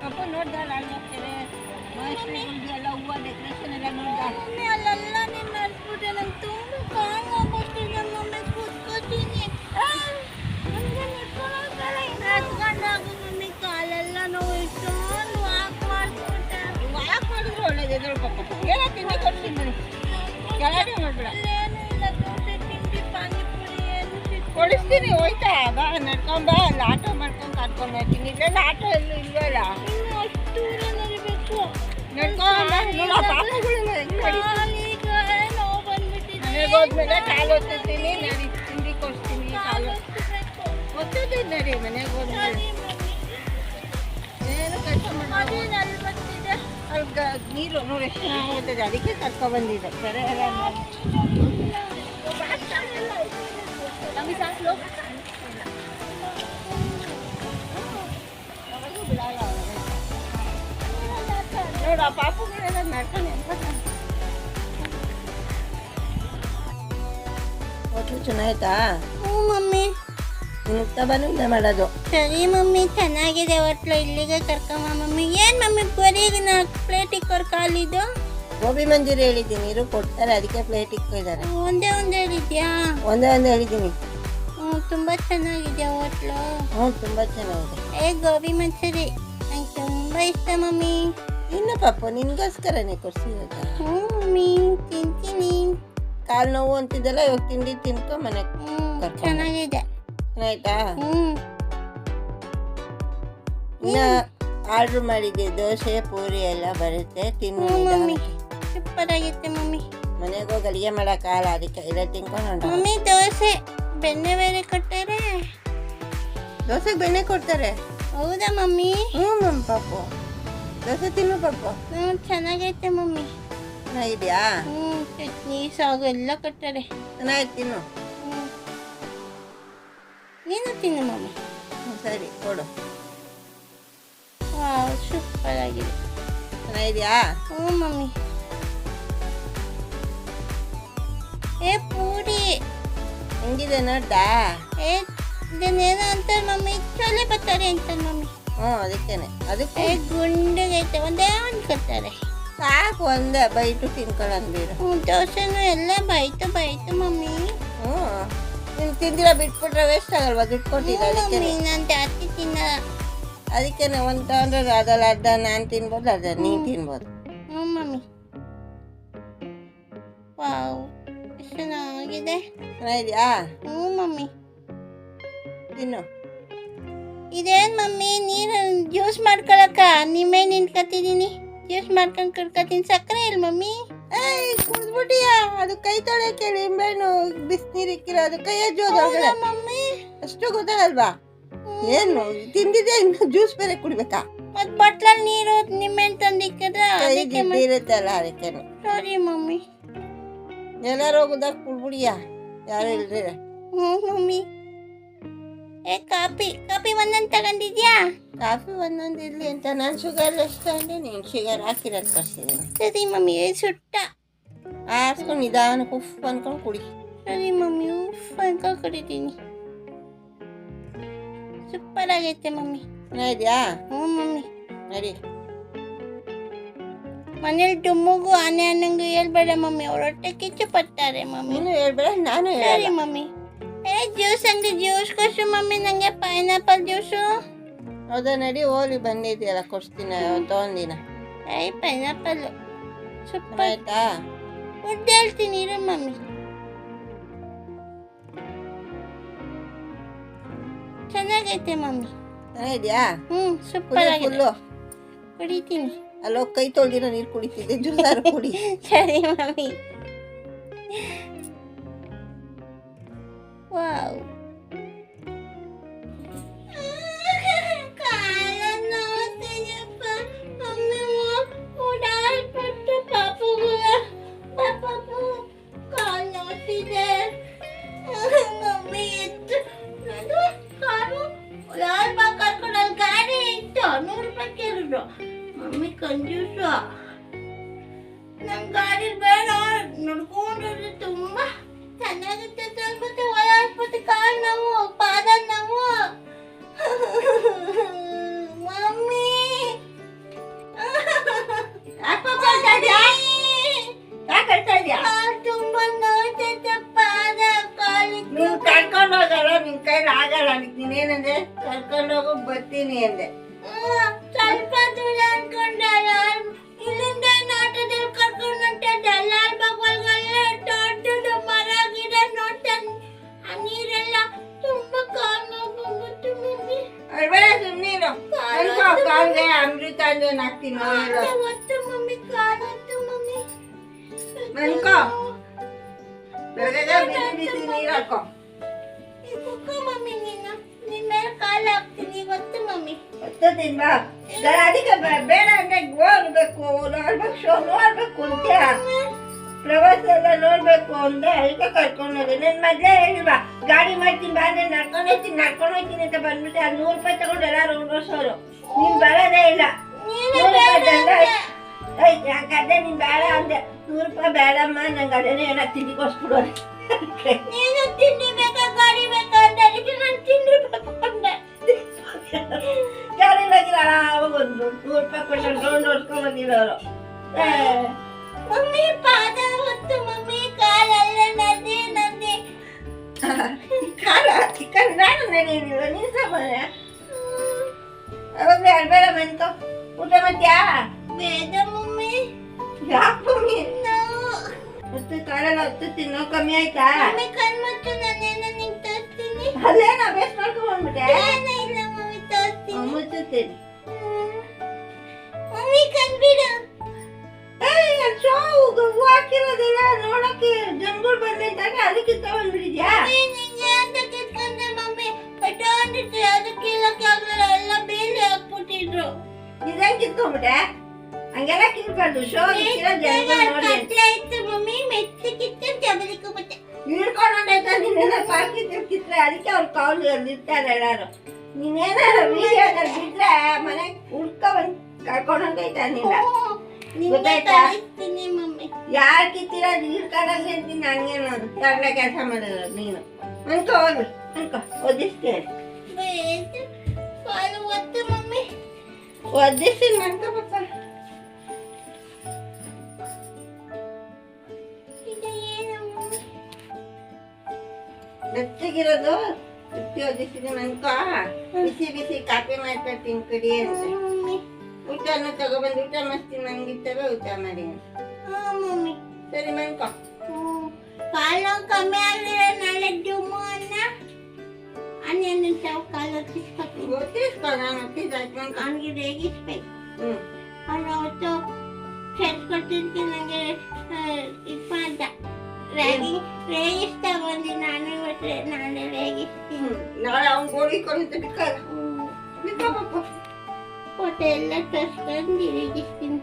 ಅಪ್ಪ ನೋಡ್ದ ಅಲ್ಲಿ ಹೋಗ್ತೇವೆ ಮಹೇಶ್ವರಿಗಳ್ದು ಎಲ್ಲ ಹೂವು ಡೆಕೋರೇಷನ್ ಎಲ್ಲ ನೋಡ್ದ ಮಮ್ಮಿ ಅಲ್ಲೆಲ್ಲ ನೀನು ನಡೆಸ್ಬಿಟ್ಟೆ ನಂಗೆ ತುಂಬ ಕಾಂಗ್ ಆಗೋಷ್ಟಿದೆ ಮಮ್ಮಿ ಕೂತ್ಕೋತೀನಿ. ನನಗೆ ನಿಂತ್ಕೊಳ್ಳೋಕ್ಕಲ್ಲ ಹತ್ಕೊಂಡಾಗ ಮಮ್ಮಿ ಕಾಲೆಲ್ಲ ನೋವು ಇಷ್ಟೊಂದು ವಾಕ್ ಮಾಡ್ಬಿಟ್ಟೆ. ವಾಕ್ ಮಾಡಿದ್ರು ಒಳ್ಳೇದು ಎದುರು ಏನೋ ತಿಂಡಿ ಕೊಡ್ತೀನಿ ಬನ್ನಿ ಗಲಾಟೆ ಮಾಡ್ಬೇಡ ಇಲ್ಲ. ಕೊಡಿಸ್ತೀನಿ ಹೋಯ್ತಾ? ಬಾ ನಡ್ಕೊಂಬ ಅಲ್ಲಿ ಆಟೋ ಮಾಡ್ಕೊಂಡು ಕರ್ಕೊಂಡು ಹೋಗ್ತೀನಿ ಇಲ್ಲೆಲ್ಲ ಆಟೋ ಎಲ್ಲೂ ಇಲ್ವಲ್ಲ? ಇನ್ನು ಅಷ್ಟು ದೂರ ನಡಿಬೇಕು ನಡ್ಕೊಂಡ್ ಬಾ. ನೋಡು ಆ ಪಾಪಗಳೆಲ್ಲ ಹೆಂಗ್ ನಡೀತಾವೆ. ಕಾಲಿಗೆ ನೋವು ಬಂದ್ಬಿಟ್ಟಿದೆ ಮನೆಗೆ ಹೋದ್ಮೇಲೆ ಕಾಲು ಒತ್ತಿರ್ತೀನಿ ನಡಿ, ತಿಂಡಿ ಕೊಡ್ತೀನಿ ಕಾಲು ಕಾಲಿಸ್ಬೇಕು. ಒತ್ತಿದ್ದೀನಿ ನಡಿ, ಮನೆಗೆ ಹೋದ್ಮೇಲೆ. ಸರಿ ಮಮ್ಮಿ ಏನು ಕೆಲಸ ಮಾಡಿ ಅದೇನು ಅಲ್ಲಿ ಬರ್ತಿದೆ ಅಲ್ಲಿ ಗ- ನೀರು, ನೋಡಿ ಎಷ್ಟು ಚೆನ್ನಾಗಿರ್ತದೆ ಅದಕ್ಕೆ ಕರ್ಕೊ ಬಂದಿದ್ದೆ. ಸರಿ ಎಲ್ಲ ನೋಡು ಆ ಪಾಪುಗಳೆಲ್ಲ ನಡ್ಕೊಂಡು ಹೋಟ್ಲು ಚೆನ್ನಾಯ್ತಾ ಹ್ಞೂ ಮಮ್ಮಿ. ನಿನ್ನ ಬಂದ ಮಾಡೋದು? ಸರಿ ಮಮ್ಮಿ ಚೆನ್ನಾಗಿದೆ ಹೋಟ್ಲು ಇಲ್ಲಿಗೆ ಕರ್ಕೊಂಬ ಮಮ್ಮಿ. ಏನು ಮಮ್ಮಿ ಬರೀ ನಾಲ್ಕು ಪ್ಲೇಟ್ ಇಕ್ಕೋರು ಕಾಲಿದು? ಗೋಬಿ ಮಂಜೂರಿ ಹೇಳಿದ್ದೀನಿ ನೀರು ಕೊಡ್ತಾರೆ ಅದಕ್ಕೆ ಪ್ಲೇಟ್ ಇಕ್ಕಿದ್ದಾರೆ ಒಂದೇ ಒಂದೇ ಹೇಳಿದ್ಯಾ? ಒಂದೇ ಒಂದು ಹೇಳಿದ್ದೀನಿ. ಹ್ಞೂ ತುಂಬ ಚೆನ್ನಾಗಿದೆ ಹೋಟ್ಲು? ಹ್ಞೂ ತುಂಬ ಚೆನ್ನಾಗಿದೆ. ಏ ಗೋಬಿ ಮಂಚೂರಿ ನಂಗೆ ತುಂಬ ಇಷ್ಟ ಮಮ್ಮಿ. ಇನ್ನು ಪಾಪ ನಿನ್ಗೋಸ್ಕರನೇ ಕೊಡ್ಸಿರೋದು ಹ್ಞೂ ಮಮ್ಮಿ ತಿಂತೀನಿ. ಕಾಲು ನೋವು ಅಂತಿದ್ದಲ್ಲ ಇವಾಗ ತಿಂಡಿ ತಿನ್ಕೊ ಮನೆಗೆ ಹ್ಞೂ ಕರ್ಕೊಂಡ್ ಚೆನ್ನಾಗಿದೆ. ಆಯ್ತಾ ಹ್ಞೂ ಇನ್ನ ಆರ್ಡ್ರ್ ಮಾಡಿದ್ದೆ ದೋಸೆ ಪೂರಿ ಎಲ್ಲ ಬರುತ್ತೆ ತಿನ್ನು ಹ್ಞೂ ಮಮ್ಮಿ. Super ಆಗಿತ್ತೆ mummy. ಮನೆಗೆ ಹೋಗಿ ಅಡುಗೆ ಮಾಡೋಕ್ಕಾಗಲ್ಲ ಅದಕ್ಕೆ ಇಲ್ಲ ತಿನ್ಕೊಂಡು. ಮಮ್ಮಿ ದೋಸೆ. ಬೆಣ್ಣೆ ಬೇರೆ ಕೊಟ್ಟಾರೆ. ದೋಸೆಗೆ ಬೆಣ್ಣೆ ಕೊಡ್ತಾರೆ? ಹೌದಾ ಮಮ್ಮಿ? ಹ್ಞೂ ಮಮ್ಮ ಪಾಪು. ದೋಸೆ ತಿನ್ನು ಪಾಪು ಹ್ಞೂ ಚೆನ್ನಾಗೈತೆ ಮಮ್ಮಿ. ಚೆನ್ನಾಗಿದ್ಯಾ ಹ್ಞೂ ಚಟ್ನಿ ಸಾಗು ಎಲ್ಲ ಕೊಡ್ತಾರೆ. ಚೆನ್ನಾಗಿ ತಿನ್ನು. ಹ್ಞೂ ನೀನು ತಿನ್ನು ಮಮ್ಮಿ. ಸರಿ ಕೊಡು. ವಾವ್ ಸೂಪರ್ ಆಗಿದೆ ಚೆನ್ನಾಗಿದ್ಯಾ ಹ್ಞೂ ಮಮ್ಮಿ. ಏ ಪೂರಿ ಹೆಂಗಿದೆ ನೋಡ್ದಾ? ಏ ಇದನ್ನೇನೋ ಅಂತಾರೆ ಮಮ್ಮಿ. ಚೊಲೆ ಬರ್ತಾರೆ ಅಂತಾರೆ ಮಮ್ಮಿ. ಹ್ಞೂ ಅದಕ್ಕೇನೆ. ಅದಕ್ಕೆ ಗುಂಡಿಗೈತೆ ಒಂದೇ ಒಂದು ಕೊಡ್ತಾರೆ. ಸಾಕು ಒಂದೇ ಬೈಟು ತಿನ್ಕೊಳ್ಳಂದಿರು ಹ್ಞೂ ದೋಸೆನೂ ಎಲ್ಲ ಬೈತು ಬೈತು ಮಮ್ಮಿ. ಹ್ಞೂ. ನೀನು ತಿಂದಿರ ಬಿಟ್ಬಿಟ್ರೆ ವೇಸ್ಟ್ ಆಗಲ್ವಾ? ದುಡ್ಡು ಕೊಟ್ಟಿದ್ದ ಅದಕ್ಕೆ ಮಮ್ಮಿ ನಾನು ಜಾಸ್ತಿ ತಿನ್ನ ಅದಕ್ಕೇನೆ ಒಂದು ತಗೊಂಡ್ರೆ ಅದಲ್ಲ ಅರ್ಧ ನಾನು ತಿನ್ಬೋದು ಅರ್ಧ ನೀನು ತಿನ್ಬೋದು. ಹ್ಞೂ ಮಮ್ಮಿ. ವಾವ್ ಎಷ್ಟು ಚೆನ್ನಾಗಿದೆ. ಚೆನ್ನಾಗಿದೆಯಾ? ಹ್ಞೂ ಮಮ್ಮಿ. ತಿನ್ನು. ಇದೇನು ಮಮ್ಮಿ? ನೀರು ಜ್ಯೂಸ್ ಮಾಡ್ಕೊಳಕ್ಕ ನಿಮ್ಮೇ ನಿಂತ್ಕೊತಿದ್ದೀನಿ ಜ್ಯೂಸ್ ಮಾಡ್ಕೊಂಡು ಕುಡ್ಕೊತೀನಿ. ಸಕ್ಕರೆ ಇಲ್ಲ ಮಮ್ಮಿ. ಏಯ್ ಕುಡ್ದ್ಬಿಟ್ಟಿಯಾ? ಅದು ಕೈ ತೊಳೆ ಕೇಳಿ ನಿಂಬೆಹಣ್ಣು ಬಿಸಿನೀರು ಇಕ್ಕಿರೋ ಅದು ಕೈ ಹೌದಾ ಮಮ್ಮಿ? ಅಷ್ಟು ಗೊತ್ತಾಗಲ್ವಾ? ಏನು ತಿಂದಿದ್ದೆ ಇನ್ನು ಜ್ಯೂಸ್ ಬೇರೆ ಕುಡಿಬೇಕಾ? ಮತ್ ಬಟ್ಲಲ್ಲಿ ನೀರು ನಿಮ್ಮೆಣ್ಣು ತಂದಿಕ್ಕಿದ್ರೆ ಅದಕ್ಕೆ ಇರುತ್ತಲ್ಲ ಅದಕ್ಕೇನೆ ಸಾರಿ ಮಮ್ಮಿ. ಎಲ್ಲಾರು ಹೋಗುದಾಗ ಕುಡ್ಬಿಡಿಯಾ ಯಾರು ಇಲ್ರಿ ಹ್ಞೂ ಮಮ್ಮಿ. ಏ ಕಾಪಿ ಕಾಫಿ ಒಂದೊಂದು ತಗೊಂಡಿದ್ಯಾ ಕಾಫಿ ಒಂದೊಂದು ಇರಲಿ ಅಂತ ನಾನು ಶುಗರ್ ಅಷ್ಟು ತಗೊಂಡೆ ನೀನು ಶುಗರ್ ಹಾಕಿರೋದು ಕಳ್ಸಿದ್ದೀನಿ ಸರಿ ಮಮ್ಮಿ ಸುಟ್ಟ ಆರಿಸ್ಕೊಂಡು ನಿಧಾನಕ್ಕೆ ಉಫ್ ಅನ್ಕೊಂಡು ಕುಡಿ ಸರಿ ಮಮ್ಮಿ ಉಫ್ ಅಂದ್ಕೊಂಡು ಕುಡಿತೀನಿ ಸೂಪರ್ ಆಗೈತೆ ಮಮ್ಮಿ ಇದೆಯಾ ಹ್ಞೂ ಮಮ್ಮಿ ನಡಿ ಮನೇಲಿ ಡುಮ್ಮಗೂ ಆನೆ ಅನ್ನಂಗೆ ಹೇಳ್ಬೇಡ ಮಮ್ಮಿ. ಅವ್ರ ಹೊಟ್ಟೆ ಕಿಚ್ಚು ಪಡ್ತಾರೆ ಮಮ್ಮಿ. ಹೇಳ್ಬೇಡ ನಾನು ಸರಿ ಮಮ್ಮಿ. ಜ್ಯೂಸ್ ಅಂಗಡಿ ಜ್ಯೂಸ್ ಕೊಡ್ಸು ಮಮ್ಮಿ ನನಗೆ ಪೈನಾಪಲ್ ಜ್ಯೂಸು ಹೌದಾ ನಡಿ ಹೋಗ್ಲಿ ಬಂದಿದ್ಯಲ್ಲ ಕೊಡ್ಸ್ತೀನಿ ತೊಗೊಂದಿನ ಐ ಪೈನಾಪಲ್ ಸೂಪರ್. ಆಯ್ತಾ? ಫುಡ್ ಹೇಳ್ತೀನಿ ಇರು ಮಮ್ಮಿ. ಚೆನ್ನಾಗೈತೆ ಮಮ್ಮಿ. ಚೆನ್ನಾಗಿದ್ಯಾ? ಹ್ಞೂ ಸೂಪರ್ ಆಗಿದೆ. ಫುಲ್ಲು? ಕುಡಿತೀನಿ. ಅಲ್ಲೋ ಕೈ ತೊಳ್ದಿರೋ ನೀರು ಕುಡಿತಿದ್ದೆ ಜ್ಯೂಸಾರು ಕುಡಿ. ಸರಿ ಮಮ್ಮಿ. ಜ್ಯೂಸು ನನ್ನ ಗಾಡಿ ಬೇಡ ನಡ್ಕೊಂಡ್ರೆ ತುಂಬ ಚೆನ್ನಾಗುತ್ತೆ ಅನ್ಸುತ್ತೆ ಒಳಾಡ್ಬಿಟ್ಟು ಕಾಲು ನಾವು ಪಾದ ನಾವು. ಮಮ್ಮಿ. ಅಪ್ಪ ಬರ್ತಾ ಯಾಕೆ ತುಂಬ ನೋಡ್ತೈತೆ ನೀವು ಕರ್ಕೊಂಡು ಹೋಗಲ್ಲ ನಿಮ್ಮ ಕೈಲಿ ಆಗಲ್ಲ. ಅದಕ್ಕೆ ನೀನೇನಂದೆ? ಕರ್ಕೊಂಡು ಹೋಗೋಕೆ ಬರ್ತೀನಿ ಅಂದೆ. ಅಂಜನ್ ಹಾಕ್ತೀನಿ ನೋಡು. ಒತ್ತು ಮಮ್ಮಿ ಕಾಲತ್ತು ಮಮ್ಮಿ ಅನ್ಕೋ. ಬೆಳಗ್ಗೆ ಬಿಸಿ ಬಿಸಿ ನೀರು ಹಾಕೋ ಕುಕ್ಕ ಮಮ್ಮಿ ನೀನು ನಿನ್ನ ಮೇಲೆ ಕಾಲು ಹಾಕ್ತೀನಿ ಒತ್ತು ಮಮ್ಮಿ ಹೊತ್ತದಿನ್ ಬಾ ನಾನು ಅದಕ್ಕೆ ಬೇಡ ಅಂದ್ರೆ ಹೋಗ್ಬೇಕು ನೋಡ್ಬೇಕು ಶೋ ನೋಡ್ಬೇಕು ಅಂತ. ಪ್ರವಾಸ ಎಲ್ಲ ನೋಡ್ಬೇಕು ಅಂದ್ರೆ ಅದಕ್ಕೆ ಕರ್ಕೊಂಡು ಹೋಗಿ. ನನ್ನ ಮೊದ್ಲೇ ಹೇಳಿಲ್ವಾ ಗಾಡಿ ಮಾಡ್ತೀನಿ ಬಾ ಅಂದ್ರೆ ನಡ್ಕೊಂಡು ಹೋಗ್ತೀನಿ ನಡ್ಕೊಂಡು ಹೋಗ್ತೀನಿ ಅಂತ ಬಂದ್ಬಿಟ್ಟು ಅದು ನೂರು ರೂಪಾಯಿ ತಗೊಂಡು ಎಲ್ಲ ರೋಡ್ಸೋರು ನೀನ್ ಬರೋದೇ ಇಲ್ಲ. ನೀನೇ ನೂರು ರೂಪಾಯಿ. ಆಯ್ತು ನೀನ್ ಬೇಡ ಅಂದೆ. ನೂರು ರೂಪಾಯಿ ಬೇಡಮ್ಮ ನಂಗೆ ಅದೇನೇ ಏನೋ ತಿಂಡಿಗೋಸ್ಬಿಡು ನೀನು ತಿಂಡಿ ಬೇಕಾ ಗಾಡಿ ಬೇಕಾ ಅಂತ ಅದಕ್ಕೆ ನಾನು ತಿಂಡಿ ಬೇಕು ಅಂದೆ. ಗಾಡಿ লাগিಲ್ಲ ಆರಾಮಾಗಿ ಒಂದು ನೂರು ರೂಪಾಯಿ ಕೊಟ್ಟು ರೌಂಡ್ ಹೊಡ್ಸ್ಕೊಂಡ್ ಬಂದಿರೋರು ಏ ಮಮ್ಮಿ ಪಾದ ಹೊತ್ತು ಮಮ್ಮಿ ಕಾಲಲ್ಲ ನದಿ ನದಿ ಖಾರ ಚಿಕನ್ ನಾನು ನೆನೆಯಿಲ್ಲ ನೀನು ಸಾಮಾನ್ಯ ಅವಾಗ ಅಲ್ಬೇಡ ಮನ್ಕೋ ಊಟ ಮಾಡ್ತೀಯಾ ಬೇಡ ಮಮ್ಮಿ ಯಾಕೆ ಮಮ್ಮಿ ನಾವು ಹೊತ್ತು ಕಾಲೆಲ್ಲ ಹೊತ್ತು ತಿನ್ನೋ ಕಮ್ಮಿ ಆಯ್ತಾ ಮಮ್ಮಿ ಕಣ್ಮತ್ತು ನಾನೇನ ನಿಂಗೆ ತೋರಿಸ್ತೀನಿ ಅಲ್ಲೇ ನಾ ಬೇಸ್ ಮಾಡ್ಕೊಂಡ್ ಬಂದ್ಬಿಟ್ಟೆ ಏನ ಇಲ್ಲ ಮಮ್ಮಿ ತೋರಿಸ್ತೀನಿ ಮುಚ್ಚುತ್ತೀನಿ ನೋಡಕ್ಕೆ ಜನಗಳು ಬಂದಿದ್ದಾಗ ಅದಕ್ಕೆ ತಗೊಂಡ್ಬಿಟ್ಟಿದ್ಯಾ ನಿಂಗೆ ಅಂತ ಕಿತ್ಕೊಂಡೆ ಮಮ್ಮಿ. ಪಟಾಂಡಿಟ್ಟು ಅದಕ್ಕೆ ಕೀಳಕ್ಕೆ ಆಗ್ಲಿಲ್ಲ ಎಲ್ಲ ಬೇಲಿ ಹಾಕ್ಬಿಟ್ಟಿದ್ರು. ಇದಂಗೆ ಕಿತ್ಕೊಂಡ್ಬಿಟ್ಟೆ? ಹಂಗೆಲ್ಲ ಕಿತ್ಬಾರ್ದು. ಶೋ ಇತ್ತು ಮಮ್ಮಿ. ಮೆಚ್ಚಿ ಕಿತ್ಕೊಂಡು. ಜಬಲಿಕೊಂಡ್ಬಿಟ್ಟೆ ಹಿಡ್ಕೊಂಡು ಹೊಂಟೈತ ನೀನೆಲ್ಲ ಪಾಕಿದ್ರೆ ಕಿತ್ರೆ. ಅದಕ್ಕೆ ಅವ್ರು ಕಾಲು ಇರ್ತಾರೆ ಎಲ್ಲಾರು. ನೀನೇನಾರ ವಿಡಿಯೋದಲ್ಲಿ ಬಿಟ್ರೆ ಮನೆಗೆ ಹುಡ್ಕ ಬಂದು ಕರ್ಕೊಂಡು ಹೊಂಟೈತ ನೀನ ನಿನ್ನೆ. ಗೊತ್ತಾಯ್ತಾ? ಕಳಿಸ್ತೀನಿ ಕಿತ್ತೀರ ನೀರು ಹಿಡ್ಕೊಂಡಂಗೆ ಅಂತೀನಿ ಹಂಗೇನೋದು ತರಲೆ ಕೆಲಸ ಮಾಡಲ್ಲ ನೀನು. ಅನ್ಕೋ ಹೋಗಿ ಅನ್ಕೋ ಮಮ್ಮಿ ಒದಿಸ್ತೀನಿ ಅನ್ಕೋ ಪಪ್ಪ. ಬೆಚ್ಚಗಿರೋದು ಉಪ್ಪಿ ಒದಿಸ್ತೀನಿ ಅನ್ಕೋ ಬಿಸಿ ಬಿಸಿ ಕಾಫಿ ಮಾಡ್ಕೊಡ್ತೀನಿ ತಿನ್ಕಡಿ ಅಂತ. ಊಟನ ತಗೊಬಂದು ಊಟ ಮಾಡ್ತೀನಿ ನಂಗಿತ್ತವೆ, ಊಟ ಮಾಡಿ ಹಾ ಮಮ್ಮಿ ಸರಿ ಮನ್ಕೋ ಹ್ಮ್. ಕಾಲು ನೋವು ಕಮ್ಮಿ ಆಗಲಿಲ್ಲ ನಾಳೆ ಡುಮ್ಮು ಅನ್ನ ಅನ್ನೇನು ತಾವು ಕಾಲು ತಿಸ್ಕೊತೀನಿ ಗೊತ್ತಿಸ್ಕೊ ನಾನು ಒತ್ತಿದ್ದಾಯ್ತು ಮನ್ಕೋ ಅವನಿಗೆ ರೇಗಿಸ್ಬೇಕು ಹ್ಞೂ ಅವನು ಅವತ್ತು ಸೇರ್ಕೊಟ್ಟಿದ್ದಕ್ಕೆ ನನಗೆ ಇದು ಮಾಡ್ದ ರೇಗಿ ರೇಗಿಸ್ತಾ ಬಂದು ನಾನು ಇವತ್ತು ನಾಳೆ ರೇಗಿಸ್ತೀನಿ ಹ್ಮ್. ನಾಳೆ ಅವ್ನ್ ಗೋಳಿ ಕೊಡುತ್ತ ಬಿಟ್ಕೋ ಬಿಟ್ಕೋ ಪಪ್ಪ ಫೋಟೋ ಎಲ್ಲ ತೋರಿಸ್ಕೊಂಡು ರೇಗಿಸ್ತೀನಿ